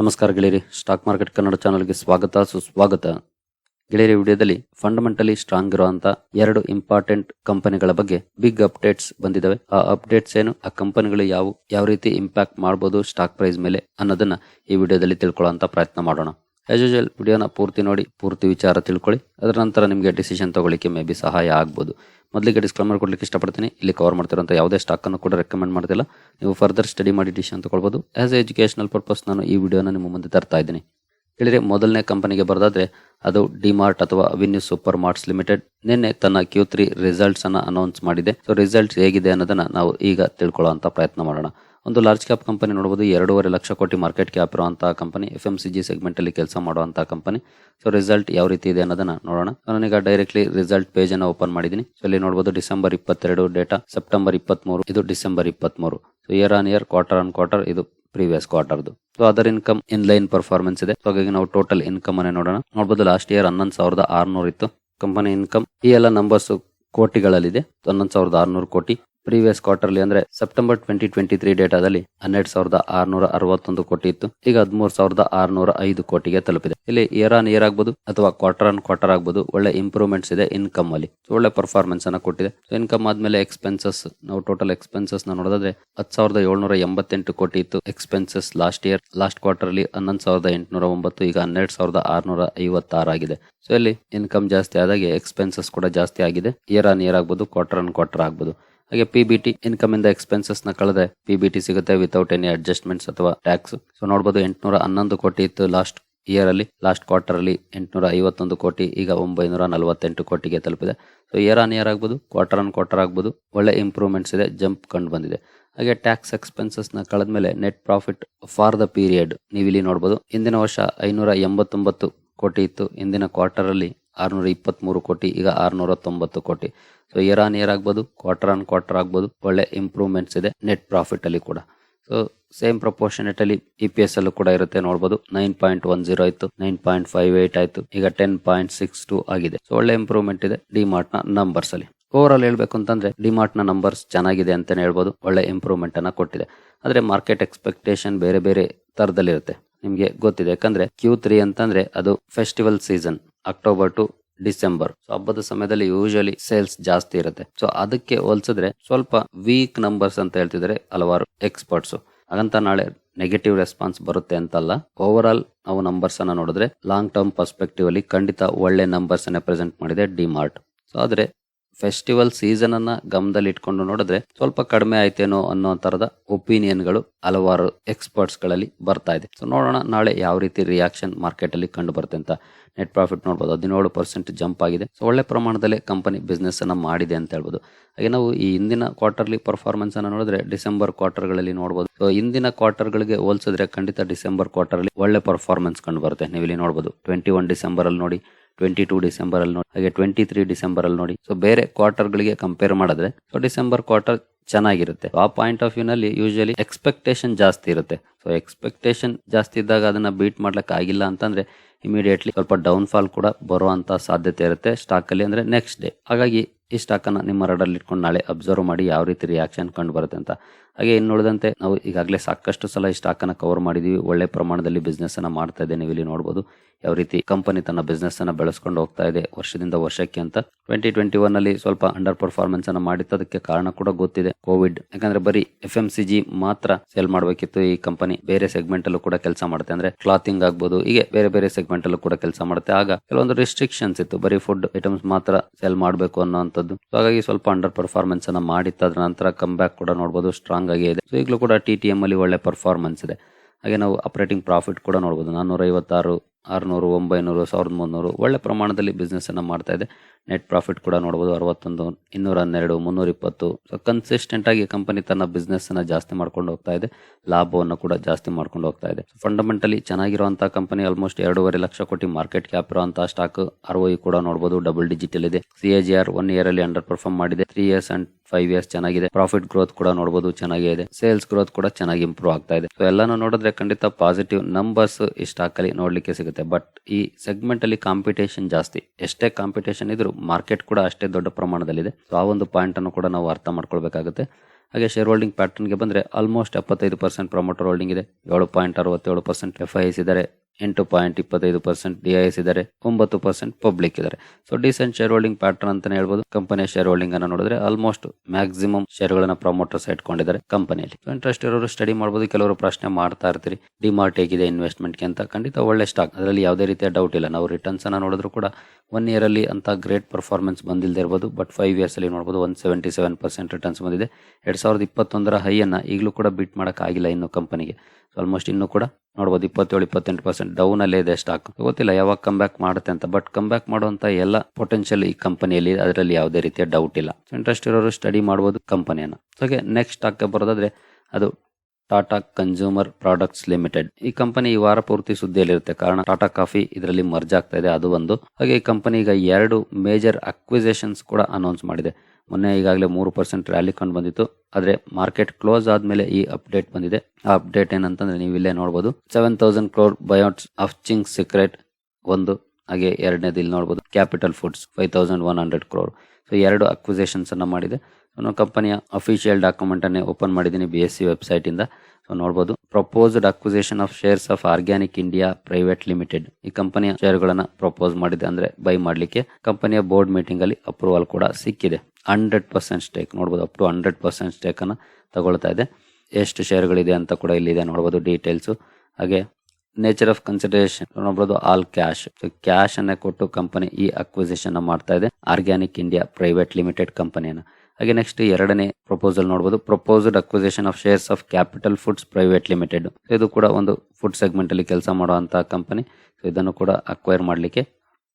ನಮಸ್ಕಾರ ಗೆಳೆಯರಿ, stock market Kannada ಚಾನಲ್ಗೆ ಸ್ವಾಗತ, ಸುಸ್ವಾಗತ. ಗೆಳೆಯರಿ, ವಿಡಿಯೋದಲ್ಲಿ ಫಂಡಮೆಂಟಲಿ ಸ್ಟ್ರಾಂಗ್ ಇರುವಂತ ಎರಡು ಇಂಪಾರ್ಟೆಂಟ್ ಕಂಪನಿಗಳ ಬಗ್ಗೆ ಬಿಗ್ ಅಪ್ಡೇಟ್ಸ್ ಬಂದಿದ್ದಾವೆ ಆ ಅಪ್ಡೇಟ್ಸ್ ಏನು, ಆ ಕಂಪನಿಗಳು ಯಾವ ಯಾವ ರೀತಿ ಇಂಪ್ಯಾಕ್ಟ್ ಮಾಡಬಹುದು ಸ್ಟಾಕ್ ಪ್ರೈಸ್ ಮೇಲೆ ಅನ್ನೋದನ್ನ ಈ ವಿಡಿಯೋದಲ್ಲಿ ತಿಳ್ಕೊಳ್ಳುವಂತ ಪ್ರಯತ್ನ ಮಾಡೋಣ. ಆಸ್ ಯೂಶಲ್ ವಿಡಿಯೋನ ಪೂರ್ತಿ ನೋಡಿ, ಪೂರ್ತಿ ವಿಚಾರ ತಿಳ್ಕೊಳ್ಳಿ. ಅದರ ನಂತರ ನಿಮಗೆ ಡಿಸಿಷನ್ ತಗೊಳ್ಳಿಕ್ಕೆ ಮೇ ಬಿ ಸಹಾಯ ಆಗ್ಬೋದು. ಮೊದಲಿಗೆ ಡಿಸ್ಕ್ಲೈಮರ್ ಕೊಡಲಿಕ್ಕೆ ಇಷ್ಟಪಡ್ತೀನಿ. ಇಲ್ಲಿ ಕವರ್ ಮಾಡ್ತಿರೋಂಥ ಯಾವುದೇ ಸ್ಟಾಕನ್ನು ಕೂಡ ರೆಕಮೆಂಡ್ ಮಾಡ್ತಿಲ್ಲ. ನೀವು ಫರ್ದರ್ ಸ್ಟಡಿ ಮಾಡಿ ಡಿಸಿಷನ್ ತಗೊಳ್ಬೋದು ಆ್ಯಸ್ ಎ ಎಜುಕೇಶನಲ್ ಪರ್ಪಸ್ ನಾನು ಈ ವಿಡಿಯೋನ ನಿಮ್ಮ ಮುಂದೆ ತರ್ತಾ ಇದ್ದೀನಿ. ಹೇಳಿದ್ರೆ ಮೊದಲನೇ ಕಂಪನಿಗೆ ಬರೋದಾದರೆ ಅದು ಡಿಮಾರ್ಟ್ ಅಥವಾ ಅವಿನ್ಯೂ ಸೂಪರ್ ಮಾರ್ಟ್ಸ್ ಲಿಮಿಟೆಡ್ ನಿನ್ನೆ ತನ್ನ ಕ್ಯೂ ತ್ರೀ ರಿಸಲ್ಟ್ಸನ್ನು ಅನ್ನ ಅನೌನ್ಸ್ ಮಾಡಿದೆ. ಸೊ ರಿಸಲ್ಟ್ಸ್ ಹೇಗಿದೆ ಅನ್ನೋದನ್ನು ನಾವು ಈಗ ತಿಳ್ಕೊಳ್ಳೋ ಪ್ರಯತ್ನ ಮಾಡೋಣ. ಒಂದು ಲಾರ್ಜ್ ಕ್ಯಾಪ್ ಕಂಪನಿ ನೋಡಬಹುದು ಎರಡೂವರೆ ಲಕ್ಷ ಕೋಟಿ ಮಾರ್ಕೆಟ್ ಕ್ಯಾಪ್ ಇರುವಂತಹ company F M C G segment ಅಲ್ಲಿ ಕೆಲಸ ಮಾಡುವಂತಹ ಕಂಪನಿ ಸೊ ರಿಸಲ್ಟ್ ಯಾವ ರೀತಿ ಇದೆ ಅನ್ನೋದನ್ನ ನೋಡೋಣ. ನಾನೀಗ ಡೈರೆಕ್ಟ್ಲಿ ರಿಸಲ್ಟ್ ಪೇಜ್ ಅನ್ನ ಓಪನ್ ಮಾಡಿದೀನಿ. ಸೊ ಇಲ್ಲಿ ನೋಡಬಹುದು ಡಿಸೆಂಬರ್ ಇಪ್ಪತ್ತೆರಡು ಡೇಟಾ ಸೆಪ್ಟೆಂಬರ್ ಇಪ್ಪತ್ಮೂರು, ಇದು ಡಿಸೆಂಬರ್ ಇಪ್ಪತ್ಮೂರು. So year on year quarter on quarter ಇದು previous ಕ್ವಾರ್ಟರ್ದು so other income in line performance ಇದೆ. ಹಾಗಾಗಿ ನಾವು ಟೋಟಲ್ ಇನ್ಕಮ್ ಅನ್ನೇ ನೋಡೋಣ. ನೋಡಬಹುದು ಲಾಸ್ಟ್ ಇಯರ್ ಹನ್ನೊಂದು ಸಾವಿರದ ಆರ್ನೂರು ಇತ್ತು. ಕಂಪನಿ ಇನ್ಕಮ್ ಈ ಎಲ್ಲ ನಂಬರ್ಸ್ ಕೋಟಿಗಳಲ್ಲಿದೆ. ಹನ್ನೊಂದು ಸಾವಿರದ ಆರ್ನೂರು ಕೋಟಿ. ಪ್ರೀವಿಯಸ್ ಕ್ವಾರ್ಟರ್ಲಿ ಅಂದ್ರೆ ಸೆಪ್ಟೆಂಬರ್ ಟ್ವೆಂಟಿ ಟ್ವೆಂಟಿ ತ್ರೀ ಡೇಟಾದಲ್ಲಿ ಹನ್ನೆರಡು ಸಾವಿರದ ಆರ್ನೂರ ಅರವತ್ತೊಂದು ಕೋಟಿ ಇತ್ತು ಈಗ ಹದಿಮೂರು ಸಾವಿರದ ಆರ್ನೂರ ಐದು ಕೋಟಿಗೆ ತಲುಪಿದೆ. ಇಲ್ಲಿ ಇಯರ್ ಆನ್ ಇಯರ್ ಆಗ್ಬೋದು ಅಥವಾ ಕ್ವಾರ್ಟರ್ ಆನ್ ಕ್ವಾರ್ಟರ್ ಆಗ್ಬೋದು ಒಳ್ಳೆ ಇಂಪ್ರೂವ್ಮೆಂಟ್ಸ್ ಇದೆ ಇನ್ಕಮ್ ಅಲ್ಲಿ. ಒಳ್ಳೆ ಪರ್ಫಾರ್ಮೆನ್ಸ್ ಅನ್ನ ಕೊಟ್ಟಿದೆ. ಇನ್ಕಮ್ ಆದ್ಮೇಲೆ ಎಕ್ಸ್ಪೆನ್ಸಸ್ ನಾವು ಟೋಟಲ್ ಎಕ್ಸ್ಪೆನ್ಸಸ್ನ ನೋಡೋದಾದ್ರೆ ಹತ್ತು ಸಾವಿರದ ಏಳ್ನೂರ ಎಂಬತ್ತೆಂಟು ಕೋಟಿ ಇತ್ತು expenses last year last quarter ಅಲ್ಲಿ ಹನ್ನೊಂದು ಸಾವಿರದ ಎಂಟುನೂರ ಒಂಬತ್ತು, ಈಗ ಹನ್ನೆರಡು ಸಾವಿರದ ಆರ್ನೂರ ಐವತ್ತಾರು ಆಗಿದೆ. ಸೊ ಇಲ್ಲಿ ಇನ್ಕಮ್ ಜಾಸ್ತಿ ಆದಾಗೆ ಎಕ್ಸ್ಪೆನ್ಸಸ್ ಕೂಡ ಜಾಸ್ತಿ ಆಗಿದೆ. ಇಯರ್ ಆನ್ ಇಯರ್ ಆಗ್ಬೋದು ಕ್ವಾರ್ಟರ್ ಆನ್ ಕ್ವಾರ್ಟರ್ ಆಗ್ಬೋದು. ಹಾಗೆ ಪಿ ಬಿ ಟಿ ಇನ್ಕಮ್ ಇಂದ ಎಕ್ಸ್ಪೆನ್ಸಸ್ನ ಕಳೆದ ಪಿ ಬಿ ಟಿ ಸಿಗುತ್ತೆ ವಿತೌಟ್ ಎನಿ ಅಡ್ಜಸ್ಟ್ಮೆಂಟ್ಸ್ ಅಥವಾ ಟ್ಯಾಕ್ಸ್ ಸೊ ನೋಡಬಹುದು ಎಂಟುನೂರ ಹನ್ನೊಂದು ಕೋಟಿ ಇತ್ತು ಲಾಸ್ಟ್ ಇಯರ್ ಅಲ್ಲಿ. ಲಾಸ್ಟ್ ಕ್ವಾರ್ಟರ್ ಅಲ್ಲಿ ಎಂಟುನೂರ ಐವತ್ತೊಂದು ಕೋಟಿ, ಈಗ ಒಂಬೈನೂರ ನಲವತ್ತೆಂಟು ಕೋಟಿಗೆ ತಲುಪಿದೆ. ಸೊ ಇಯರ್ ಆನ್ ಇಯರ್ ಆಗ್ಬೋದು ಕ್ವಾರ್ಟರ್ ಆನ್ ಕ್ವಾರ್ಟರ್ ಆಗ್ಬೋದು, ಒಳ್ಳೆ ಇಂಪ್ರೂವ್ಮೆಂಟ್ಸ್ ಇದೆ ಜಂಪ್ ಕಂಡು ಬಂದಿದೆ. ಹಾಗೆ ಟ್ಯಾಕ್ಸ್ ಎಕ್ಸ್ಪೆನ್ಸಸ್ನ ಕಳೆದ್ಮೇಲೆ net profit for the period ನೀವು ಇಲ್ಲಿ ನೋಡಬಹುದು ಇಂದಿನ ವರ್ಷ ಐನೂರ ಎಂಬತ್ತೊಂಬತ್ತು ಕೋಟಿ ಇತ್ತು ಇಂದಿನ ಕ್ವಾರ್ಟರ್ ಅಲ್ಲಿ ಆರ್ನೂರ ಇಪ್ಪತ್ಮೂರು ಕೋಟಿ, ಈಗ ಆರ್ನೂರ ತೊಂಬತ್ತು crore. So year on year ಆಗ್ಬೋದು ಕ್ವಾರ್ಟರ್ ಆನ್ ಕ್ವಾರ್ಟರ್ ಆಗ್ಬೋದು, ಒಳ್ಳೆ ಇಂಪ್ರೂವ್ಮೆಂಟ್ಸ್ ಇದೆ ನೆಟ್ ಪ್ರಾಫಿಟ್ ಅಲ್ಲಿ ಕೂಡ. ಸೊ ಸೇಮ್ ಪ್ರಪೋರ್ಷನೇಟ್ ಅಲ್ಲಿ ಇ ಪಿ ಎಸ್ ಅಲ್ಲೂ ಕೂಡ ಇರುತ್ತೆ ನೋಡಬಹುದು ನೈನ್ ಪಾಯಿಂಟ್ ಒನ್ ಜೀರೋ ಆಯ್ತು ನೈನ್ ಪಾಯಿಂಟ್ ಫೈವ್ ಏಟ್ ಆಯ್ತು, ಈಗ ಟೆನ್ ಪಾಯಿಂಟ್ ಸಿಕ್ಸ್ ಟು ಆಗಿದೆ. ಸೊ ಒಳ್ಳೆ ಇಂಪ್ರೂವ್ಮೆಂಟ್ ಇದೆ ಡಿಮಾರ್ಟ್ನ ನಂಬರ್ಸ್ ಅಲ್ಲಿ. ಓವರ್ ಆಲ್ ಹೇಳ್ಬೇಕು ಅಂತಂದ್ರೆ ಡಿಮಾರ್ಟ್ನ ನಂಬರ್ಸ್ ಚೆನ್ನಾಗಿದೆ ಅಂತಾನೆ ಹೇಳ್ಬೋದು, ಒಳ್ಳೆ ಇಂಪ್ರೂವ್ಮೆಂಟ್ ಅನ್ನ ಕೊಟ್ಟಿದೆ. ಆದ್ರೆ ಮಾರ್ಕೆಟ್ ಎಕ್ಸ್ಪೆಕ್ಟೇಷನ್ ಬೇರೆ ಬೇರೆ ತರದಲ್ಲಿರುತ್ತೆ, ನಿಮ್ಗೆ ಗೊತ್ತಿದೆ. ಯಾಕಂದ್ರೆ ಕ್ಯೂ ತ್ರೀ ಅಂತಂದ್ರೆ ಅದು festival season October to December. So ಹಬ್ಬದ ಸಮಯದಲ್ಲಿ ಯೂಶಲಿ ಸೇಲ್ಸ್ ಜಾಸ್ತಿ ಇರುತ್ತೆ. ಸೊ ಅದಕ್ಕೆ ಹೋಲಿಸಿದ್ರೆ ಸ್ವಲ್ಪ ವೀಕ್ ನಂಬರ್ಸ್ ಅಂತ ಹೇಳ್ತಿದ್ರೆ ಹಲವಾರು ಎಕ್ಸ್ಪರ್ಟ್ಸ್ ಹಾಗಂತ ನಾಳೆ ನೆಗೆಟಿವ್ ರೆಸ್ಪಾನ್ಸ್ ಬರುತ್ತೆ ಅಂತಲ್ಲ. ಓವರ್ ಆಲ್ ನಾವು ನಂಬರ್ಸ್ ಅನ್ನ ನೋಡಿದ್ರೆ ಲಾಂಗ್ ಟರ್ಮ್ ಪರ್ಸ್ಪೆಕ್ಟಿವ್ ಅಲ್ಲಿ ಖಂಡಿತ ಒಳ್ಳೆ ನಂಬರ್ಸ್ ಅನ್ನ ಪ್ರೆಸೆಂಟ್ ಮಾಡಿದೆ ಡಿಮಾರ್ಟ್ ಸೊ ಆದ್ರೆ ಫೆಸ್ಟಿವಲ್ ಸೀಸನ್ ಅನ್ನ ಗಮನದಲ್ಲಿ ಇಟ್ಕೊಂಡು ನೋಡಿದ್ರೆ ಸ್ವಲ್ಪ ಕಡಿಮೆ ಆಯ್ತೇನೋ ಅನ್ನೋ ತರದ ಒಪಿನಿಯನ್ಗಳು ಹಲವಾರು ಎಕ್ಸ್ಪರ್ಟ್ಸ್ಗಳಲ್ಲಿ ಬರ್ತಾ ಇದೆ. ಸೊ ನೋಡೋಣ ನಾಳೆ ಯಾವ ರೀತಿ ರಿಯಾಕ್ಷನ್ ಮಾರ್ಕೆಟ್ ಅಲ್ಲಿ ಕಂಡು ಬರುತ್ತೆ ಅಂತ ನೆಟ್ ಪ್ರಾಫಿಟ್ ನೋಡಬಹುದು ಹದಿನೇಳು ಪರ್ಸೆಂಟ್ ಜಂಪ್ ಆಗಿದೆ. ಸೊ ಒಳ್ಳೆ ಪ್ರಮಾಣದಲ್ಲಿ ಕಂಪನಿ ಬಿಸ್ನೆಸ್ ಅನ್ನ ಮಾಡಿದೆ ಅಂತ ಹೇಳ್ಬೋದು. ಹಾಗೆ ನಾವು ಈ ಹಿಂದಿನ ಕ್ವಾರ್ಟರ್ಲಿ ಪರ್ಫಾರ್ಮೆನ್ಸ್ ಅನ್ನ ನೋಡಿದ್ರೆ ಡಿಸೆಂಬರ್ ಕ್ವಾರ್ಟರ್ಗಳಲ್ಲಿ ನೋಡಬಹುದು ಸೊ ಹಿಂದಿನ ಕ್ವಾರ್ಟರ್ ಗಳಿಗೆ ಹೋಲಿಸಿದ್ರೆ ಖಂಡಿತ ಡಿಸೆಂಬರ್ ಕ್ವಾರ್ಟರ್ ಅಲ್ಲಿ ಒಳ್ಳೆ ಪರ್ಫಾರ್ಮೆನ್ಸ್ ಕಂಡು ಬರುತ್ತೆ. ನೀವು ಇಲ್ಲಿ ನೋಡಬಹುದು ಟ್ವೆಂಟಿ ಒನ್ ಡಿಸೆಂಬರ್ ಅಲ್ಲಿ ನೋಡಿ ಟ್ವೆಂಟಿ ಟೂ ಡಿಸೆಂಬರ್ ಅಲ್ಲಿ ನೋಡಿ, ಹಾಗೆ ಟ್ವೆಂಟಿ ತ್ರೀ ಡಿಸೆಂಬರ್ ಅಲ್ಲಿ ನೋಡಿ. ಸೊ ಬೇರೆ ಕ್ವಾರ್ಟರ್ ಗಳಿಗೆ ಕಂಪೇರ್ ಮಾಡಿದ್ರೆ ಸೊ ಡಿಸೆಂಬರ್ ಕ್ವಾರ್ಟರ್ ಚೆನ್ನಾಗಿರುತ್ತೆ. ಆ ಪಾಯಿಂಟ್ ಆಫ್ ವ್ಯೂ ನಲ್ಲಿ ಯೂಶಲಿ ಎಕ್ಸ್ಪೆಕ್ಟೇಷನ್ ಜಾಸ್ತಿ ಇರುತ್ತೆ. ಸೊ ಎಕ್ಸ್ಪೆಕ್ಟೇಷನ್ ಜಾಸ್ತಿ ಇದ್ದಾಗ ಅದನ್ನ ಬೀಟ್ ಮಾಡ್ಲಿಕ್ಕೆ ಆಗಿಲ್ಲ ಅಂತಂದ್ರೆ ಇಮಿಡಿಯೇಟ್ಲಿ ಸ್ವಲ್ಪ ಡೌನ್ ಫಾಲ್ ಕೂಡ ಬರುವಂತ ಸಾಧ್ಯತೆ ಇರುತ್ತೆ ಸ್ಟಾಕ್ ಅಲ್ಲಿ ಅಂದ್ರೆ ನೆಕ್ಸ್ಟ್ ಡೇ ಹಾಗಾಗಿ ಈ ಸ್ಟಾಕ್ ಅನ್ನ ನಿಮ್ಮ ರಡಲ್ಲಿ ಇಟ್ಕೊಂಡು ನಾಳೆ ಅಬ್ಸರ್ವ್ ಮಾಡಿ ಯಾವ ರೀತಿ ರಿಯಾಕ್ಷನ್ ಕಂಡು ಬರುತ್ತೆ ಅಂತ. ಹಾಗೆ ಉಳಿದಂತೆ ನಾವು ಈಗಾಗಲೇ ಸಾಕಷ್ಟು ಸಲ ಈ ಸ್ಟಾಕನ್ನು ಅನ್ನ ಕವರ್ ಮಾಡಿದೀವಿ. ಒಳ್ಳೆ ಪ್ರಮಾಣದಲ್ಲಿ ಬಿಸ್ನೆಸ್ ಅನ್ನ ಮಾಡ್ತಾ ಇದೆ. ನೀವು ಇಲ್ಲಿ ನೋಡಬಹುದು ಯಾವ ರೀತಿ ಕಂಪನಿ ತನ್ನ ಬಿಸ್ನೆಸ್ ಅನ್ನ ಬೆಳೆಸ್ಕೊಂಡು ಹೋಗ್ತಾ ಇದೆ ವರ್ಷದಿಂದ ವರ್ಷಕ್ಕೆ ಅಂತ. ಟ್ವೆಂಟಿ ಟ್ವೆಂಟಿ ಒನ್ ಅಲ್ಲಿ ಸ್ವಲ್ಪ ಅಂಡರ್ ಪರ್ಫಾರ್ಮೆನ್ಸ್ ಮಾಡಿತ್ತು. ಅದಕ್ಕೆ ಕಾರಣ ಕೂಡ ಗೊತ್ತಿದೆ. ಕೋವಿಡ್ ಯಾಕಂದ್ರೆ ಬರೀ ಎಫ್ ಎಂ ಸಿ ಜಿ ಮಾತ್ರ ಸೇಲ್ ಮಾಡಬೇಕಿತ್ತು. ಈ ಕಂಪನಿ ಬೇರೆ ಸೆಗ್ಮೆಂಟ್ ಅಲ್ಲೂ ಕೂಡ ಕೆಲಸ ಮಾಡುತ್ತೆ. ಅಂದ್ರೆ ಕ್ಲಾತಿಂಗ್ ಆಗ್ಬೋದು, ಹೀಗೆ ಬೇರೆ ಬೇರೆ ಸೆಗ್ಮೆಂಟ್ ಅಲ್ಲೂ ಕೂಡ ಕೆಲಸ ಮಾಡುತ್ತೆ. ಆಗ ಕೆಲವೊಂದು ರಿಸ್ಟ್ರಿಕ್ಷನ್ಸ್ ಇತ್ತು. ಬರೀ ಫುಡ್ ಐಟಮ್ಸ್ ಮಾತ್ರ ಸೇಲ್ ಮಾಡಬೇಕು So, ಹಾಗಾಗಿ ಸ್ವಲ್ಪ ಅಂಡರ್ ಪರ್ಫಾರ್ಮೆನ್ಸ್ ಅನ್ನ ಮಾಡಿತ್ತು ಅದರ ನಂತರ ಕಮ್ ಬ್ಯಾಕ್ ಕೂಡ ನೋಡಬಹುದು ಸ್ಟ್ರಾಂಗ್ ಆಗಿ ಇದೆ. ಸೊ ಈಗಲೂ ಕೂಡ ಟಿ ಟಿ ಎಂ ಅಲ್ಲಿ ಒಳ್ಳೆ ಪರ್ಫಾರ್ಮೆನ್ಸ್ ಇದೆ. ಹಾಗೆ ನಾವು ಆಪರೇಟಿಂಗ್ ಪ್ರಾಫಿಟ್ ಕೂಡ ನೋಡಬಹುದು ನಾನ್ನೂರ ಐವತ್ತಾರು ಆರುನೂರು, ಒಂಬೈನೂರು, ಸಾವಿರದ ಮುನ್ನೂರು ಒಳ್ಳೆ ಪ್ರಮಾಣದಲ್ಲಿ ಬಿಸ್ನೆಸ್ ಅನ್ನ ಮಾಡ್ತಾ ಇದೆ. ನೆಟ್ ಪ್ರಾಫಿಟ್ ಕೂಡ ನೋಡಬಹುದು ಅರವತ್ತೊಂದು ಇನ್ನೂರ ಹನ್ನೆರಡು ಮುನ್ನೂರ ಇಪ್ಪತ್ತು ಸೊ ಕನ್ಸಿಸ್ಟೆಂಟ್ ಆಗಿ ಕಂಪನಿ ತನ್ನ ಬಿಸ್ನೆಸ್ ಅನ್ನ ಜಾಸ್ತಿ ಮಾಡ್ಕೊಂಡು ಹೋಗ್ತಾ ಇದೆ. ಲಾಭವನ್ನು ಕೂಡ ಜಾಸ್ತಿ ಮಾಡ್ಕೊಂಡು ಹೋಗ್ತಾ ಇದೆ. ಫಂಡಮೆಂಟಲಿ ಚೆನ್ನಾಗಿರುವಂತಹ ಕಂಪನಿ ಆಲ್ಮೋಸ್ಟ್ ಎರಡೂವರೆ ಲಕ್ಷ ಕೋಟಿ ಮಾರ್ಕೆಟ್ ಕ್ಯಾಪ್ ಇರುವಂತಹ ಸ್ಟಾಕ್ ಆರ್ ಕೂಡ ನೋಡಬಹುದು ಡಬಲ್ ಡಿಜಿಟಲ್ ಇದೆ. C A G R one year ಅಲ್ಲಿ ಅಂಡರ್ ಪರ್ಫಾರ್ಮ್ ಮಾಡಿದೆ. Three years and five years ಚೆನ್ನಾಗಿದೆ. ಪ್ರಾಫಿಟ್ ಗ್ರೋತ್ ಕೂಡ ನೋಡಬಹುದು ಚೆನ್ನಾಗಿದೆ ಸೇಲ್ಸ್ ಗ್ರೋತ್ ಕೂಡ ಚೆನ್ನಾಗಿ ಇಂಪ್ರೂವ್ ಆಗ್ತಾ ಇದೆ. ಸೊ ಎಲ್ಲಾನು ನೋಡಿದ್ರೆ ಖಂಡಿತ ಪಾಸಿಟಿವ್ ನಂಬರ್ಸ್ ಈ ಸ್ಟಾಕ್ ಅಲ್ಲಿ ನೋಡ್ಲಿಕ್ಕೆ ಸಿಗುತ್ತೆ. ಬಟ್ ಈ ಸೆಗ್ಮೆಂಟ್ ಅಲ್ಲಿ ಕಾಂಪಿಟೇಷನ್ ಜಾಸ್ತಿ. ಎಷ್ಟೇ ಕಾಂಪಿಟೇಷನ್ ಇದ್ರು ಮಾರ್ಕೆಟ್ ಕೂಡ ಅಷ್ಟೇ ದೊಡ್ಡ ಪ್ರಮಾಣದಲ್ಲಿದೆ. ಸೊ ಆ ಒಂದು ಪಾಯಿಂಟ್ ಅನ್ನು ಕೂಡ ನಾವು ಅರ್ಥ ಮಾಡ್ಕೊಳ್ಬೇಕಾಗುತ್ತೆ. ಹಾಗೆ ಶೇರ್ ಹೋಲ್ಡಿಂಗ್ ಪ್ಯಾಟರ್ನ್ಗೆ ಬಂದರೆ ಆಲ್ಮೋಸ್ಟ್ ಎಪ್ಪತ್ತೈದು ಪರ್ಸೆಂಟ್ ಪ್ರಮೋಟರ್ ಹೋಲ್ಡಿಂಗ್ ಇದೆ. ಏಳು ಪಾಯಿಂಟ್ ಅರವತ್ತೇಳು ಪರ್ಸೆಂಟ್ ಎಫ್ ಐ ಎಸ್ ಇದ್ದಾರೆ. ಎಂಟು ಪಾಯಿಂಟ್ ಇಪ್ಪತ್ತೈದು ಪರ್ಸೆಂಟ್ ಡಿ ಐ ಎಸ್ ಇದ್ದಾರೆ, ಒಂಬತ್ತು ಪರ್ಸೆಂಟ್ ಪಬ್ಲಿಕ್ ಇದ್ದಾರೆ. So decent share holding pattern ಅಂತಾನೆ ಹೇಳ್ಬೋದು. ಕಂಪನಿಯ ಶೇರ್ ಹೋಲ್ಡಿಂಗ್ ಅನ್ನ ನೋಡಿದ್ರೆ ಆಲ್ಮೋಸ್ಟ್ ಮ್ಯಾಕ್ಸಿಮಮ್ ಶೇರ್ ಗಳನ್ನ ಪ್ರಮೋಟರ್ಸ್ ಇಟ್ಕೊಂಡಿದ್ದಾರೆ ಕಂಪನಿಯಲ್ಲಿ ಇಂಟ್ರೆಸ್ಟ್ ಇರೋರು ಸ್ಟಡಿ ಮಾಡಬಹುದು ಕೆಲವರು ಪ್ರಶ್ನೆ ಮಾಡ್ತಾ ಇರ್ತೀರಿ. ಡಿಮಾರ್ಟ್ ಹೇಗಿದೆ ಇನ್ವೆಸ್ಟ್ಮೆಂಟ್ಗೆ ಅಂತ ಖಂಡಿತ ಒಳ್ಳೆ ಸ್ಟಾಕ್ ಅದರಲ್ಲಿ ಯಾವುದೇ ರೀತಿಯ ಡೌಟ್ ಇಲ್ಲ. ನಾವು ರಿಟರ್ನ್ಸ್ ಅನ್ನ ನೋಡಿದ್ರು ಕೂಡ ಒನ್ ಇಯರಲ್ಲಿ ಅಂತ ಗ್ರೇಟ್ ಪರ್ಫಾರ್ಮೆನ್ಸ್ ಬಂದಿಲ್ಲದೆ ಇರ್ಬೋದು ಬಟ್ ಫೈವ್ ಇಯರ್ಸಲ್ಲಿ ನೋಡ್ಬೋದು one seventy seven percent returns ಬಂದಿದೆ. ಎರಡು ಸಾವಿರದ ಇಪ್ಪತ್ತೊಂದರ ಹೈಯನ್ನು ಈಗಲೂ ಕೂಡ ಬಿಟ್ ಮಾಡೋಕ್ಕಾಗಿಲ್ಲ ಇನ್ನು ಕಂಪನಿಗೆ ಆಲ್ಮೋಸ್ಟ್ ಇನ್ನೂ ಕೂಡ ನೋಡ್ಬೋದು ಇಪ್ಪತ್ತೇಳು, ಇಪ್ಪತ್ತೆಂಟು ಪರ್ಸೆಂಟ್ ಡೌನಲ್ಲೇ ಇದೆ ಸ್ಟಾಕ್ ಗೊತ್ತಿಲ್ಲ ಯಾವಾಗ ಕಮ್ ಬ್ಯಾಕ್ ಮಾಡುತ್ತೆ ಅಂತ ಬಟ್ ಕಮ್ ಬ್ಯಾಕ್ ಮಾಡುವಂಥ ಎಲ್ಲ ಪೊಟೆನ್ಷಿಯಲ್ ಈ ಕಂಪನಿಯಲ್ಲಿ ಅದರಲ್ಲಿ ಯಾವುದೇ ರೀತಿಯ ಡೌಟ್ ಇಲ್ಲ. ಇಂಟ್ರೆಸ್ಟ್ ಇರೋರು ಸ್ಟಡಿ ಮಾಡ್ಬೋದು ಕಂಪನಿಯನ್ನು ಹಾಗೆ ನೆಕ್ಸ್ಟ್ ಸ್ಟಾಕ್ ಬರೋದಾದ್ರೆ ಅದು ಟಾಟಾ ಕನ್ಸ್ಯೂಮರ್ ಪ್ರಾಡಕ್ಟ್ಸ್ ಲಿಮಿಟೆಡ್. ಈ ಕಂಪನಿ ಈ ವಾರ ಪೂರ್ತಿ ಸುದ್ದಿಯಲ್ಲಿರುತ್ತೆ. ಕಾರಣ ಟಾಟಾ ಕಾಫಿ ಇದರಲ್ಲಿ ಮರ್ಜ್ ಆಗ್ತಾ ಇದೆ ಅದು ಒಂದು. ಹಾಗೆ ಈ ಕಂಪನಿ ಈಗ ಎರಡು ಮೇಜರ್ ಅಕ್ವಿಸೇಷನ್ಸ್ ಕೂಡ ಅನೌನ್ಸ್ ಮಾಡಿದೆ. ಮೊನ್ನೆ ಈಗಾಗಲೇ ಮೂರು ಪರ್ಸೆಂಟ್ ರ್ಯಾಲಿ ಕಂಡು ಬಂದಿತ್ತು. ಆದರೆ ಮಾರ್ಕೆಟ್ ಕ್ಲೋಸ್ ಆದಮೇಲೆ ಈ ಅಪ್ಡೇಟ್ ಬಂದಿದೆ. ಆ ಅಪ್ಡೇಟ್ ಏನಂತಂದ್ರೆ ನೀವು ಇಲ್ಲೇ ನೋಡಬಹುದು seven thousand crore buyouts of Ching secret ಒಂದು, ಹಾಗೆ ಎರಡನೇದು ಇಲ್ಲಿ ನೋಡಬಹುದು Capital Foods five thousand one hundred crore so ಎರಡು ಅಕ್ವಿಸೇಷನ್ಸ್ ಅನ್ನ ಮಾಡಿದೆ. ನಾನು ಕಂಪನಿಯ ಅಫಿಷಿಯಲ್ ಡಾಕ್ಯುಮೆಂಟ್ ಅನ್ನೇ ಓಪನ್ ಮಾಡಿದ್ದೀನಿ ಬಿ ಎಸ್ ಸಿ ವೆಬ್ಸೈಟ್ ಇಂದ. ಸೊ ನೋಡಬಹುದು proposed acquisition of shares of Organic India private limited ಈ ಕಂಪನಿಯ ಶೇರ್ಗಳನ್ನು ಪ್ರಪೋಸ್ ಮಾಡಿದೆ ಅಂದ್ರೆ ಬೈ ಮಾಡ್ಲಿಕ್ಕೆ. ಕಂಪನಿಯ ಬೋರ್ಡ್ ಮೀಟಿಂಗ್ ಅಲ್ಲಿ ಅಪ್ರೂವಲ್ ಕೂಡ ಸಿಕ್ಕಿದೆ. ಹಂಡ್ರೆಡ್ ಪರ್ಸೆಂಟ್ ಸ್ಟೇಕ್ ನೋಡಬಹುದು up to hundred percent stake ಅನ್ನ ತಗೊಳ್ತಾ ಇದೆ. ಎಷ್ಟು ಶೇರ್ಗಳಿದೆ ಅಂತ ಕೂಡ ಇಲ್ಲಿದೆ ನೋಡಬಹುದು ಡೀಟೇಲ್ಸ್ ಹಾಗೆ ನೇಚರ್ ಆಫ್ ಕನ್ಸಿಡರೇಷನ್ ನೋಡಬಹುದು ಆಲ್ ಕ್ಯಾಶ್ ಕ್ಯಾಶ್ ಅನ್ನ ಕೊಟ್ಟು ಕಂಪನಿ ಈ ಅಕ್ವಿಸಿಷನ್ ಮಾಡ್ತಾ ಇದೆ. ಆರ್ಗ್ಯಾನಿಕ್ ಇಂಡಿಯಾ ಪ್ರೈವೇಟ್ ಲಿಮಿಟೆಡ್ ಕಂಪನಿಯನ್ನು ಹಾಗೆ ನೆಕ್ಸ್ಟ್ ಎರಡನೇ ಪ್ರಪೋಸಲ್ ನೋಡಬಹುದು proposed acquisition of shares of Capital Foods private limited ಇದು ಕೂಡ ಒಂದು ಫುಡ್ ಸೆಗ್ಮೆಂಟ್ ಅಲ್ಲಿ ಕೆಲಸ ಮಾಡುವಂತಹ ಕಂಪನಿ ಇದನ್ನು ಕೂಡ ಅಕ್ವೈರ್ ಮಾಡಲಿಕ್ಕೆ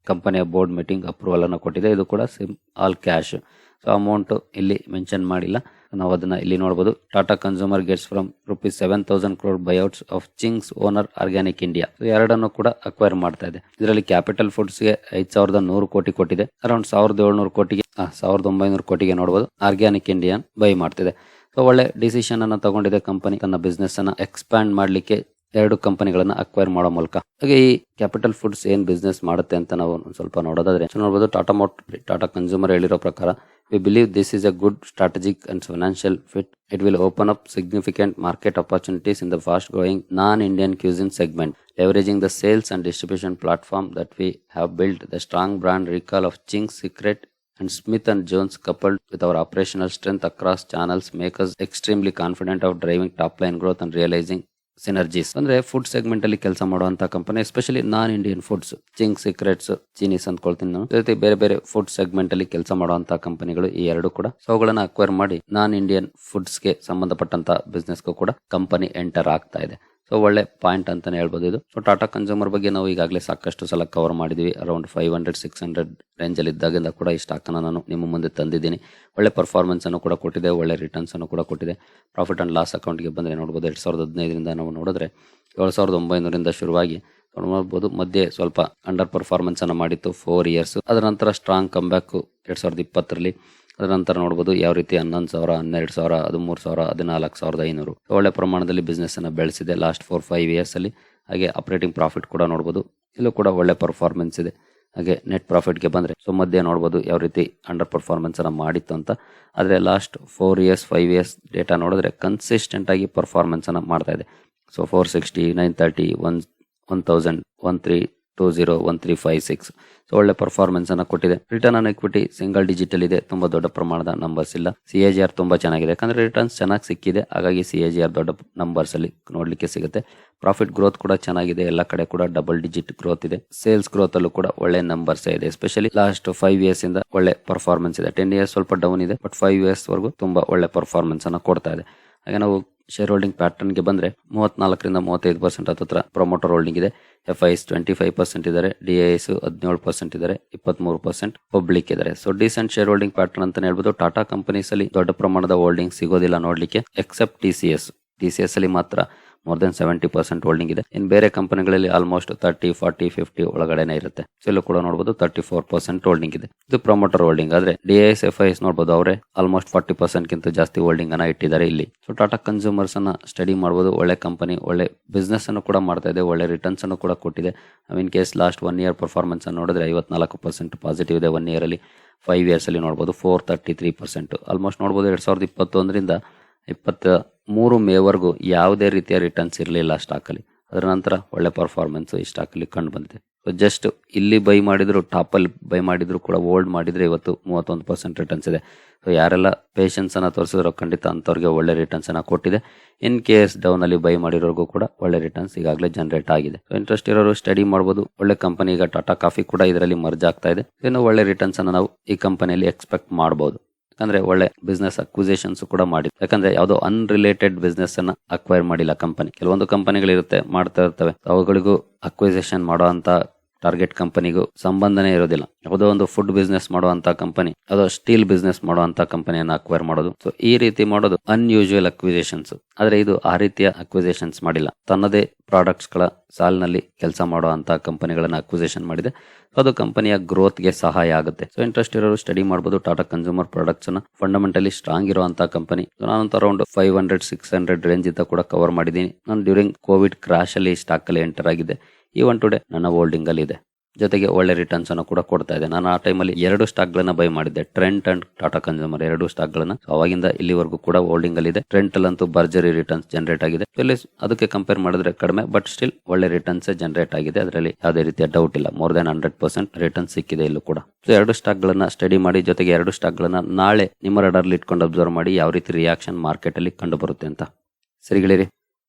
ಕಂಪನಿಯ ಬೋರ್ಡ್ ಮೀಟಿಂಗ್ ಅಪ್ರೂವಲ್ ಅನ್ನು ಕೊಟ್ಟಿದೆ. ಇದು ಕೂಡ same all cash so amount ಇಲ್ಲಿ ಮೆನ್ಷನ್ ಮಾಡಿಲ್ಲ. ನಾವು ಅದನ್ನ ಇಲ್ಲಿ ನೋಡಬಹುದು Tata consumer gets from rupees seven thousand crore buyouts of Ching's owner Organic India ಎರಡನ್ನು ಕೂಡ ಅಕ್ವೈರ್ ಮಾಡ್ತಾ ಇದೆ. ಇದರಲ್ಲಿ ಕ್ಯಾಪಿಟಲ್ ಫುಡ್ಸ್ಗೆ ಐದ್ ಸಾವಿರದ ನೂರು ಕೋಟಿ ಕೊಟ್ಟಿದೆ. ಅರೌಂಡ್ ಸಾವಿರದ ಏಳ್ನೂರು ಕೋಟಿಗೆ ಸಾವಿರದ ಒಂಬೈನೂರು ಕೋಟಿಗೆ ನೋಡಬಹುದು ಆರ್ಗ್ಯಾನಿಕ್ ಇಂಡಿಯಾ ಬೈ ಮಾಡ್ತಿದೆ. ಸೊ ಒಳ್ಳೆ ಡಿಸಿಷನ್ ಅನ್ನ ತಗೊಂಡಿದೆ ಕಂಪನಿ ತನ್ನ ಬಿಸ್ನೆಸ್ ಅನ್ನ ಎಕ್ಸ್ಪ್ಯಾಂಡ್ ಮಾಡ್ಲಿಕ್ಕೆ ಎರಡು ಕಂಪನಿಗಳನ್ನ ಅಕ್ವೈರ್ ಮಾಡೋ ಮೂಲಕ. ಹಾಗೆ ಈ ಕ್ಯಾಪಿಟಲ್ ಫುಡ್ಸ್ ಏನ್ ಬಿಸ್ನೆಸ್ ಮಾಡುತ್ತೆ ಅಂತ ನಾವು ಸ್ವಲ್ಪ ನೋಡೋದಾದ್ರೆ ನೋಡಬಹುದು ಟಾಟಾ ಮೋಟ್ ಟಾಟಾ ಕನ್ಸ್ಯೂಮರ್ ಹೇಳಿರೋ ಪ್ರಕಾರ We believe this is a good strategic and financial fit. It will open up significant market opportunities in the fast growing non Indian cuisine segment. Leveraging the sales and distribution platform that we have built, the strong brand recall of Ching's Secret and Smith and Jones coupled with our operational strength across channels make us extremely confident of driving top line growth and realizing ಸಿನರ್ಜೀಸ್ ಅಂದ್ರೆ food segment ಅಲ್ಲಿ ಕೆಲಸ ಮಾಡುವಂತ company especially non Indian foods Ching secrets Chinese ಅಂದ್ಕೊಳ್ತೀನಿ ನಾನು. ರೀತಿ ಬೇರೆ ಬೇರೆ food segment ಅಲ್ಲಿ ಕೆಲಸ ಮಾಡುವಂತ ಕಂಪನಿಗಳು ಈ ಎರಡು ಕೂಡ. ಸೊ ಅವುಗಳನ್ನ ಅಕ್ವೈರ್ ಮಾಡಿ ನಾನ್ ಇಂಡಿಯನ್ ಫುಡ್ಸ್ಗೆ ಸಂಬಂಧಪಟ್ಟಂತ ಬಿಸ್ನೆಸ್ಗೂ ಕೂಡ ಕಂಪನಿ ಎಂಟರ್ ಆಗ್ತಾ ಇದೆ. ಸೊ ಒಳ್ಳೆ ಪಾಯಿಂಟ್ ಅಂತಲೇ ಹೇಳ್ಬೋದು ಇದು. ಸೊ ಟಾಟಾ ಕನ್ಸ್ಯೂಮರ್ ಬಗ್ಗೆ ನಾವು ಈಗಾಗಲೇ ಸಾಕಷ್ಟು ಸಲ ಕವರ್ ಮಾಡಿದ್ವಿ. Around five hundred six hundred ರೇಂಜಲ್ಲಿ ಇದ್ದಾಗಿಂದ ಕೂಡ ಈ ಸ್ಟಾಕ್ ಅನ್ನ ನಾನು ನಿಮ್ಮ ಮುಂದೆ ತಂದಿದ್ದೀನಿ. ಒಳ್ಳೆ ಪರ್ಫಾರ್ಮೆನ್ಸ್ ಅನ್ನು ಕೂಡ ಕೊಟ್ಟಿದೆ, ಒಳ್ಳೆ ರಿಟರ್ನ್ಸ್ ಅನ್ನು ಕೂಡ ಕೊಟ್ಟಿದೆ. ಪ್ರಾಫಿಟ್ ಅಂಡ್ ಲಾಸ್ ಅಕೌಂಟ್ಗೆ ಬಂದರೆ ನೋಡ್ಬೋದು ಎರಡು ಸಾವಿರದ ಹದಿನೈದರಿಂದ ನಾವು ನೋಡಿದ್ರೆ ಏಳು ಸಾವಿರದ ಒಂಬೈನೂರಿಂದ ಶುರುವಾಗಿ ನೋಡ್ಬೋದು ಮಧ್ಯೆ ಸ್ವಲ್ಪ ಅಂಡರ್ ಪರ್ಫಾರ್ಮೆನ್ಸನ್ನು ಮಾಡಿತ್ತು ಫೋರ್ ಇಯರ್ಸ್ ಅದರ ನಂತರ ಸ್ಟ್ರಾಂಗ್ ಕಮ್ ಎರಡು ಸಾವಿರದ ಇಪ್ಪತ್ತರಲ್ಲಿ. ನಂತರ ನೋಡ್ಬೋದು ಯಾವ ರೀತಿ ಹನ್ನೊಂದು ಸಾವಿರ, ಹನ್ನೆರಡು ಸಾವಿರ, ಹದಿಮೂರು ಸಾವಿರ, ಹದಿನಾಲ್ಕು ಸಾವಿರದ ಐನೂರು. ಒಳ್ಳೆ ಪ್ರಮಾಣದಲ್ಲಿ ಬಿಸ್ನೆಸ್ ಅನ್ನ ಬೆಳೆಸಿದೆ. ಲಾಸ್ಟ್ ಫೋರ್ ಫೈವ್ ಇಯರ್ಸ್ ಅಲ್ಲಿ ಹಾಗೆ ಆಪರೇಟಿಂಗ್ ಪ್ರಾಫಿಟ್ ಕೂಡ ನೋಡ್ಬೋದು. ಇಲ್ಲೂ ಕೂಡ ಒಳ್ಳೆ ಪರ್ಫಾರ್ಮೆನ್ಸ್ ಇದೆ. ಹಾಗೆ ನೆಟ್ ಪ್ರಾಫಿಟ್ಗೆ ಬಂದರೆ ಸೊ ಮಧ್ಯೆ ನೋಡ್ಬೋದು ಯಾವ ರೀತಿ ಅಂಡರ್ ಪರ್ಫಾರ್ಮೆನ್ಸ್ ಅನ್ನ ಮಾಡಿತ್ತು ಅಂತ. ಆದರೆ last four years five years data ನೋಡಿದ್ರೆ ಕನ್ಸಿಸ್ಟೆಂಟಾಗಿ ಆಗಿ ಪರ್ಫಾರ್ಮೆನ್ಸ್ ಅನ್ನ ಮಾಡ್ತಾ ಇದೆ. So four sixty nine thirty one one thousand one three two zero one three five six so ಒಳ್ಳೆ ಪರ್ಫಾರ್ಮೆನ್ಸ್ ಅನ್ನ ಕೊಟ್ಟಿದೆ. Return on equity single digital ಇದೆ. ತುಂಬಾ ದೊಡ್ಡ ಪ್ರಮಾಣದ ನಂಬರ್ಸ್ ಇಲ್ಲ. ಸಿ ಎ ಜಿ ಆರ್ ತುಂಬಾ ಚೆನ್ನಾಗಿದೆ. ಯಾಕಂದ್ರೆ ರಿಟರ್ನ್ಸ್ ಚೆನ್ನಾಗಿ ಸಿಕ್ಕಿದೆ. ಹಾಗಾಗಿ ಸಿ ಎ ಜಿ ಆರ್ ದೊಡ್ಡ ನಂಬರ್ಸ್ ಅಲ್ಲಿ ನೋಡ್ಲಿಕ್ಕೆ ಸಿಗುತ್ತೆ. ಪ್ರಾಫಿಟ್ ಗ್ರೋತ್ ಕೂಡ ಚೆನ್ನಾಗಿದೆ. ಎಲ್ಲ ಕಡೆ ಕೂಡ ಡಬಲ್ ಡಿಜಿಟ್ ಗ್ರೋತ್ ಇದೆ. ಸೇಲ್ಸ್ ಗ್ರೋತ್ ಅಲ್ಲೂ ಕೂಡ ಒಳ್ಳೆ ನಂಬರ್ಸ್ ಇದೆ. ಎಸ್ಪೆಷಲಿ ಲಾಸ್ಟ್ ಫೈವ್ ಇಯರ್ಸ್ ಇಂದ ಒಳ್ಳೆ ಪರ್ಫಾರ್ಮೆನ್ಸ್ ಇದೆ. ಟೆನ್ ಇಯರ್ಸ್ ಸ್ವಲ್ಪ ಡೌನ್ ಇದೆ. ಬಟ್ ಫೈವ್ ಇಯರ್ಸ್ ವರೆಗೂ ತುಂಬಾ ಒಳ್ಳೆ ಪರ್ಫಾರ್ಮೆನ್ಸ್ ಅನ್ನ ಕೊಡ್ತಾ ಇದೆ. ಹಾಗೆ ನಾವು ಶೇರ್ ಹೋಲ್ಡಿಂಗ್ ಪ್ಯಾಟರ್ನ್ಗೆ ಬಂದರೆ ಮೂವತ್ನಾಲ್ಕರಿಂದ ಮೂವತ್ತೈದು ಪರ್ಸೆಂಟ್ ಹತ್ರ ಪ್ರೊಮೋಟರ್ ಹೋಲ್ಡಿಂಗ್ ಇದೆ. FIIs twenty five percent ಇದ್ದಾರೆ. ಡಿ ಐಸ್ ಹದಿನೇಳು ಪರ್ಸೆಂಟ್ ಇದ್ದಾರೆ. ಇಪ್ಪತ್ಮೂರು ಪರ್ಸೆಂಟ್ ಪಬ್ಲಿಕ್ ಇದ್ದಾರೆ. So decent share holding pattern ಅಂತ ಹೇಳ್ಬೋದು. ಟಾಟಾ ಕಂಪನೀಸ್ ಅಲ್ಲಿ ದೊಡ್ಡ ಪ್ರಮಾಣದ ಹೋಲ್ಡಿಂಗ್ ಸಿಗೋದಿಲ್ಲ ನೋಡ್ಲಿಕ್ಕೆ except T C S T C S ಅಲ್ಲಿ ಮಾತ್ರ more than seventy percent holding ಇದೆ. ಇನ್ ಬೇರೆ ಕಂಪನಿಗಳಲ್ಲಿ ಆಲ್ಮೋಸ್ಟ್ ತರ್ಟಿ ಫಾರ್ಟಿ ಫಿಫ್ಟಿ ಒಳಗಡೆನೆ ಇರುತ್ತೆ. ಸೊ ಇಲ್ಲೂ ಕೂಡ ನೋಡಬಹುದು ತರ್ಟಿ ಫೋರ್ ಪರ್ಸೆಂಟ್ ಹೋಲ್ಡಿಂಗ್ ಇದೆ. ಇದು ಪ್ರಮೋಟರ್ ಹೋಲ್ಡಿಂಗ್ ಆದ್ರೆ ಡಿ ಎಸ್ ಎಫ್ ಐಸ್ ನೋಡಬಹುದು ಅವರೇ ಆಲ್ಮೋಸ್ಟ್ ಫಾರ್ಟಿ ಪರ್ಸೆಂಟ್ ಗಿಂತ ಜಾಸ್ತಿ ಹೋಲ್ಡಿಂಗ್ ಅನ್ನ ಇಟ್ಟಿದ್ದಾರೆ ಇಲ್ಲಿ. ಸೊ ಟಾಟಾ ಕನ್ಸ್ಯೂಮರ್ಸ್ ಅನ್ನ ಸ್ಟಡಿ ಮಾಡಬಹುದು ಒಳ್ಳೆ ಕಂಪನಿ ಒಳ್ಳೆ ಬಿಸ್ನೆಸ್ ಅನ್ನು ಕೂಡ ಮಾಡ್ತಾ ಇದೆ, ಒಳ್ಳೆ ರಿಟರ್ನ್ಸ್ ಅನ್ನು ಕೂಡ ಕೊಟ್ಟಿದೆ. In case last one year performance ಅನ್ನು ನೋಡಿದ್ರೆ ಐವತ್ನಾಲ್ಕು ಪರ್ಸೆಂಟ್ ಪಾಸಿಟಿವ್ ಇದೆ ಒನ್ ಇಯರ್ ಅಲ್ಲಿ. ಫೈವ್ ಇಯರ್ಸ್ ಅಲ್ಲಿ ನೋಡಬಹುದು four thirty three percent almost ನೋಡಬಹುದು ಎರಡ್ ಸಾವಿರದ ಇಪ್ಪತ್ತೊಂದರಿಂದ ಇಪ್ಪತ್ತ ಮೂರು ಮೇವರೆಗೂ ಯಾವುದೇ ರೀತಿಯ ರಿಟರ್ನ್ಸ್ ಇರಲಿಲ್ಲ ಸ್ಟಾಕಲ್ಲಿ ಅದರ ನಂತರ ಒಳ್ಳೆ ಪರ್ಫಾರ್ಮೆನ್ಸ್ ಈ ಸ್ಟಾಕಲ್ಲಿ ಕಂಡು ಬಂದಿದೆ. ಸೊ ಜಸ್ಟ್ ಇಲ್ಲಿ ಬೈ ಮಾಡಿದ್ರು ಟಾಪಲ್ಲಿ ಬೈ ಮಾಡಿದ್ರು ಕೂಡ ಓಲ್ಡ್ ಮಾಡಿದ್ರೆ ಇವತ್ತು ಮೂವತ್ತೊಂದು ಪರ್ಸೆಂಟ್ ರಿಟರ್ನ್ಸ್ ಇದೆ. ಸೊ ಯಾರೆಲ್ಲ ಪೇಷನ್ಸ್ ಅನ್ನ ತೋರಿಸಿದ್ರು ಖಂಡಿತ ಅಂಥವ್ರಿಗೆ ಒಳ್ಳೆ ರಿಟರ್ನ್ಸ್ ಅನ್ನ ಕೊಟ್ಟಿದೆ. ಇನ್ ಕೇಸ್ ಡೌನ್ ಅಲ್ಲಿ ಬೈ ಮಾಡಿರೋರ್ಗೂ ಕೂಡ ಒಳ್ಳೆ ರಿಟರ್ನ್ಸ್ ಈಗಾಗಲೇ ಜನರೇಟ್ ಆಗಿದೆ. ಸೊ ಇಂಟ್ರೆಸ್ಟ್ ಇರೋರು ಸ್ಟಡಿ ಮಾಡಬಹುದು ಒಳ್ಳೆ ಕಂಪನಿ ಈಗ ಟಾಟಾ ಕಾಫಿ ಕೂಡ ಇದರಲ್ಲಿ ಮರ್ಜ್ ಆಗ್ತಾ ಇದೆ. ಇನ್ನು ಒಳ್ಳೆ ರಿಟರ್ನ್ಸ್ ಅನ್ನ ನಾವು ಈ ಕಂಪನಿಯಲ್ಲಿ ಎಕ್ಸ್ಪೆಕ್ಟ್ ಮಾಡಬಹುದು ಯಾಕಂದ್ರೆ ಒಳ್ಳೆ ಬಿಸ್ನೆಸ್ ಅಕ್ವಿಸೇಷನ್ಸ್ ಕೂಡ ಮಾಡಿ. ಯಾಕಂದ್ರೆ ಯಾವುದೋ ಅನ್ರಿಲೇಟೆಡ್ ಬಿಸ್ನೆಸ್ ಅನ್ನ ಅಕ್ವೈರ್ ಮಾಡಿಲ್ಲ ಕಂಪನಿ ಕೆಲವೊಂದು ಕಂಪನಿಗಳಿರುತ್ತೆ ಮಾಡ್ತಾ ಇರ್ತವೆ. ಅವುಗಳಿಗೂ ಅಕ್ವಿಸೇಷನ್ ಮಾಡೋ ಅಂತ ಟಾರ್ಗೆಟ್ ಕಂಪನಿಗೂ ಸಂಬಂಧನೇ ಇರೋದಿಲ್ಲ. ಯಾವುದೋ ಒಂದು ಫುಡ್ ಬಿಸ್ನೆಸ್ ಮಾಡುವಂತ ಕಂಪನಿ ಅದೋ ಸ್ಟೀಲ್ ಬಿಸ್ನೆಸ್ ಮಾಡುವಂತ ಕಂಪನಿಯನ್ನು ಅಕ್ವೈರ್ ಮಾಡೋದು. ಸೊ ಈ ರೀತಿ ಮಾಡೋದು ಅನ್ಯೂಶುವಲ್ ಅಕ್ವಿಸೇಷನ್ಸ್ ಆದ್ರೆ ಇದು ಆ ರೀತಿಯ ಅಕ್ವಿಸೇಷನ್ಸ್ ಮಾಡಿಲ್ಲ. ತನ್ನದೇ ಪ್ರಾಡಕ್ಟ್ಸ್ಗಳ ಸಾಲಿನಲ್ಲಿ ಕೆಲಸ ಮಾಡುವಂತ ಕಂಪನಿಗಳನ್ನ ಅಕ್ವಿಸೇಷನ್ ಮಾಡಿದೆ. ಅದು ಕಂಪನಿಯ ಗ್ರೋತ್ಗೆ ಸಹಾಯ ಆಗುತ್ತೆ. ಸೊ ಇಂಟ್ರೆಸ್ಟ್ ಇರೋರು ಸ್ಟಡಿ ಮಾಡಬಹುದು ಟಾಟಾ ಕನ್ಸ್ಯೂಮರ್ ಪ್ರಾಡಕ್ಟ್ಸ್ನ ಫಂಡಮೆಂಟಲಿ ಸ್ಟ್ರಾಂಗ್ ಇರುವಂತಹ ಕಂಪನಿ. ನಾನು around five hundred six hundred range ಇದ್ದ ಕೂಡ ಕವರ್ ಮಾಡಿದ್ದೀನಿ. ನಾನು ಡ್ಯೂರಿಂಗ್ ಕೋವಿಡ್ ಕ್ರಾಶ್ ಅಲ್ಲಿ ಸ್ಟಾಕ್ ಅಲ್ಲಿ ಎಂಟರ್ ಆಗಿದೆ ಈ ಒನ್ ಟುಡೇ ನನ್ನ ಹೋಲ್ಡಿಂಗ್ ಅಲ್ಲಿ ಇದೆ. ಜೊತೆಗೆ ಒಳ್ಳೆ ರಿಟರ್ನ್ಸ್ ಅನ್ನು ಕೂಡ ಕೊಡ್ತಾ ಇದೆ. ನಾನು ಆ ಟೈಮಲ್ಲಿ ಎರಡು ಸ್ಟಾಕ್ ಗಳನ್ನ ಬೈ ಮಾಡಿದ್ದೆ. ಟ್ರೆಂಟ್ ಅಂಡ್ ಟಾಟಾ ಕನ್ಸ್ಯೂಮರ್ ಎರಡು ಸ್ಟಾಕ್ ಗಳನ್ನ. ಅವಾಗಿಂದ ಇಲ್ಲಿವರೆಗೂ ಕೂಡ ಹೋಲ್ಡಿಂಗ್ ಅಲ್ಲಿ ಇದೆ. ಟ್ರೆಂಟ್ ಅಲ್ಲಂತೂ ಭರ್ಜರಿ ರಿಟರ್ನ್ಸ್ ಜನರೇಟ್ ಆಗಿದೆ. ಅದಕ್ಕೆ ಕಂಪೇರ್ ಮಾಡಿದ್ರೆ ಕಡಿಮೆ ಬಟ್ ಸ್ಟಿಲ್ ಒಳ್ಳೆ ರಿಟರ್ನ್ಸ್ ಜನರೇಟ್ ಆಗಿದೆ. ಅದರಲ್ಲಿ ಯಾವುದೇ ರೀತಿಯ ಡೌಟ್ ಇಲ್ಲ. More than hundred percent return ಸಿಕ್ಕಿದೆ ಇಲ್ಲೂ ಕೂಡ. ಸೊ ಎರಡು ಸ್ಟಾಕ್ ಗಳನ್ನ ಸ್ಟಡಿ ಮಾಡಿ, ಜೊತೆಗೆ ಎರಡು ಸ್ಟಾಕ್ ಗಳನ್ನ ನಾಳೆ ನಿಮ್ಮ ರಡರ್ ಇಟ್ಕೊಂಡು ಅಬ್ಸರ್ವ್ ಮಾಡಿ, ಯಾವ ರೀತಿ ರಿಯಾಕ್ಷನ್ ಮಾರ್ಕೆಟ್ ಅಲ್ಲಿ ಕಂಡು ಬರುತ್ತೆ ಅಂತ. ಸರಿ ಗೆಳೆಯರಿ